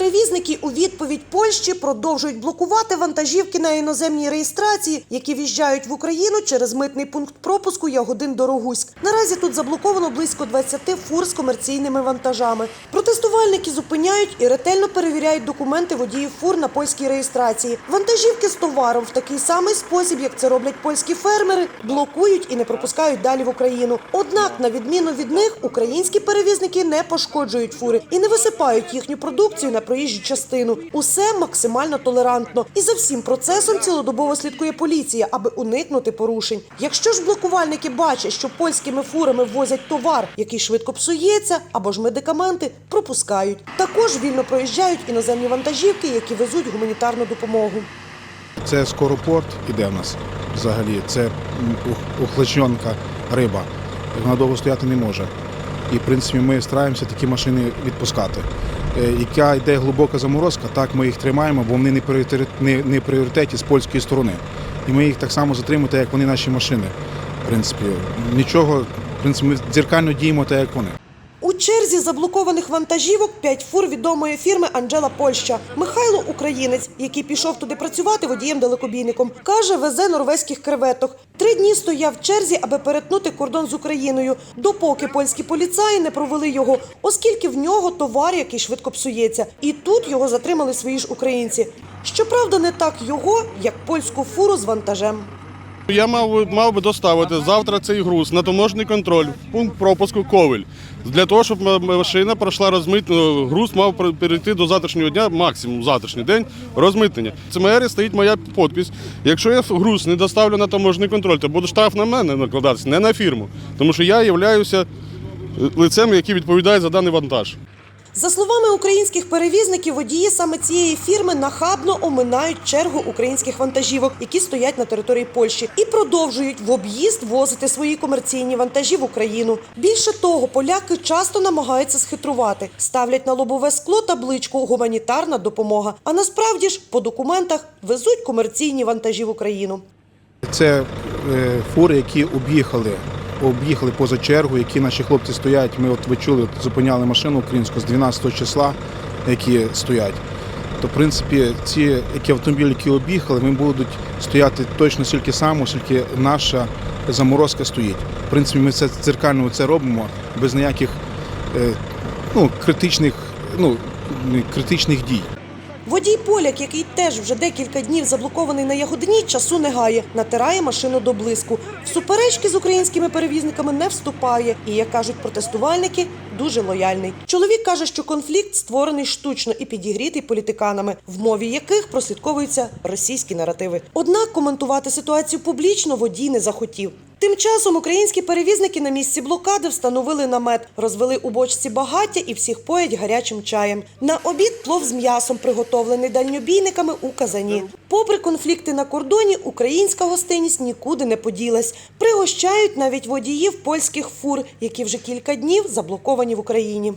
перевізники у відповідь Польщі продовжують блокувати вантажівки на іноземній реєстрації, які в'їжджають в Україну через митний пункт пропуску Ягодин Дорогуськ. Наразі тут заблоковано близько 20 фур з комерційними вантажами. Протестувальники зупиняють і ретельно перевіряють документи водіїв фур на польській реєстрації. Вантажівки з товаром в такий самий спосіб, як це роблять польські фермери, блокують і не пропускають далі в Україну. Однак, на відміну від них, українські перевізники не пошкоджують фури і не висипають їхню продукцію на проїжджу частину. Усе максимально толерантно. І за всім процесом цілодобово слідкує поліція, аби уникнути порушень. Якщо ж блокувальники бачать, що польськими фурами ввозять товар, який швидко псується, або ж медикаменти, пропускають. Також вільно проїжджають іноземні вантажівки, які везуть гуманітарну допомогу. Це скоропорт іде в нас взагалі. Це м, риба. Вона довго стояти не може. І в принципі ми стараємося такі машини відпускати. Е, Яка йде глибока заморозка, так ми їх тримаємо, бо вони не пріоритет, не, не пріоритеті з польської сторони. І ми їх так само затримуємо, як вони наші машини. В принципі, нічого, в принципі, ми дзеркально діємо так, як вони. Черзі заблокованих вантажівок п'ять фур відомої фірми Анджела Польща. Михайло українець, який пішов туди працювати водієм-далекобійником, каже, везе норвезьких креветок. Три дні стояв в черзі, аби перетнути кордон з Україною, допоки польські поліцаї не провели його, оскільки в нього товар, який швидко псується. І тут його затримали свої ж українці. Щоправда, не так його, як польську фуру з вантажем. Я мав, мав би доставити завтра цей груз на таможний контроль пункт пропуску Ковель. Для того, щоб машина пройшла розмитнення, груз мав перейти до завтрашнього дня, максимум завтрашній день розмитнення. В ЦМР стоїть моя підпис. Якщо я груз не доставлю на таможний контроль, то буде штраф на мене накладатися, не на фірму. Тому що я являюся лицем, який відповідає за даний вантаж. За словами українських перевізників, водії саме цієї фірми нахабно оминають чергу українських вантажівок, які стоять на території Польщі, і продовжують в об'їзд возити свої комерційні вантажі в Україну. Більше того, поляки часто намагаються схитрувати, ставлять на лобове скло табличку Гуманітарна допомога. А насправді ж по документах везуть комерційні вантажі в Україну. Це е, фури, які об'їхали, об'їхали поза чергу, які наші хлопці стоять. Ми от ви чули, от зупиняли машину українську з 12 числа, які стоять. То, в принципі, ці які автомобілі, які об'їхали, вони будуть стояти точно стільки само, скільки наша заморозка стоїть. В принципі, ми це дзеркально це робимо без ніяких е, ну, критичних, ну, критичних дій. Водій поляк, який теж вже декілька днів заблокований на Ягодині, часу не гає, натирає машину до блиску. В суперечки з українськими перевізниками не вступає і, як кажуть протестувальники, дуже лояльний. Чоловік каже, що конфлікт створений штучно і підігрітий політиканами, в мові яких прослідковуються російські наративи. Однак коментувати ситуацію публічно водій не захотів. Тим часом українські перевізники на місці блокади встановили намет, розвели у бочці багаття і всіх поять гарячим чаєм. На обід плов з м'ясом, приготовлений дальньобійниками у казані. Попри конфлікти на кордоні, українська гостинність нікуди не поділась. Пригощають навіть водіїв польських фур, які вже кілька днів заблоковані в Україні.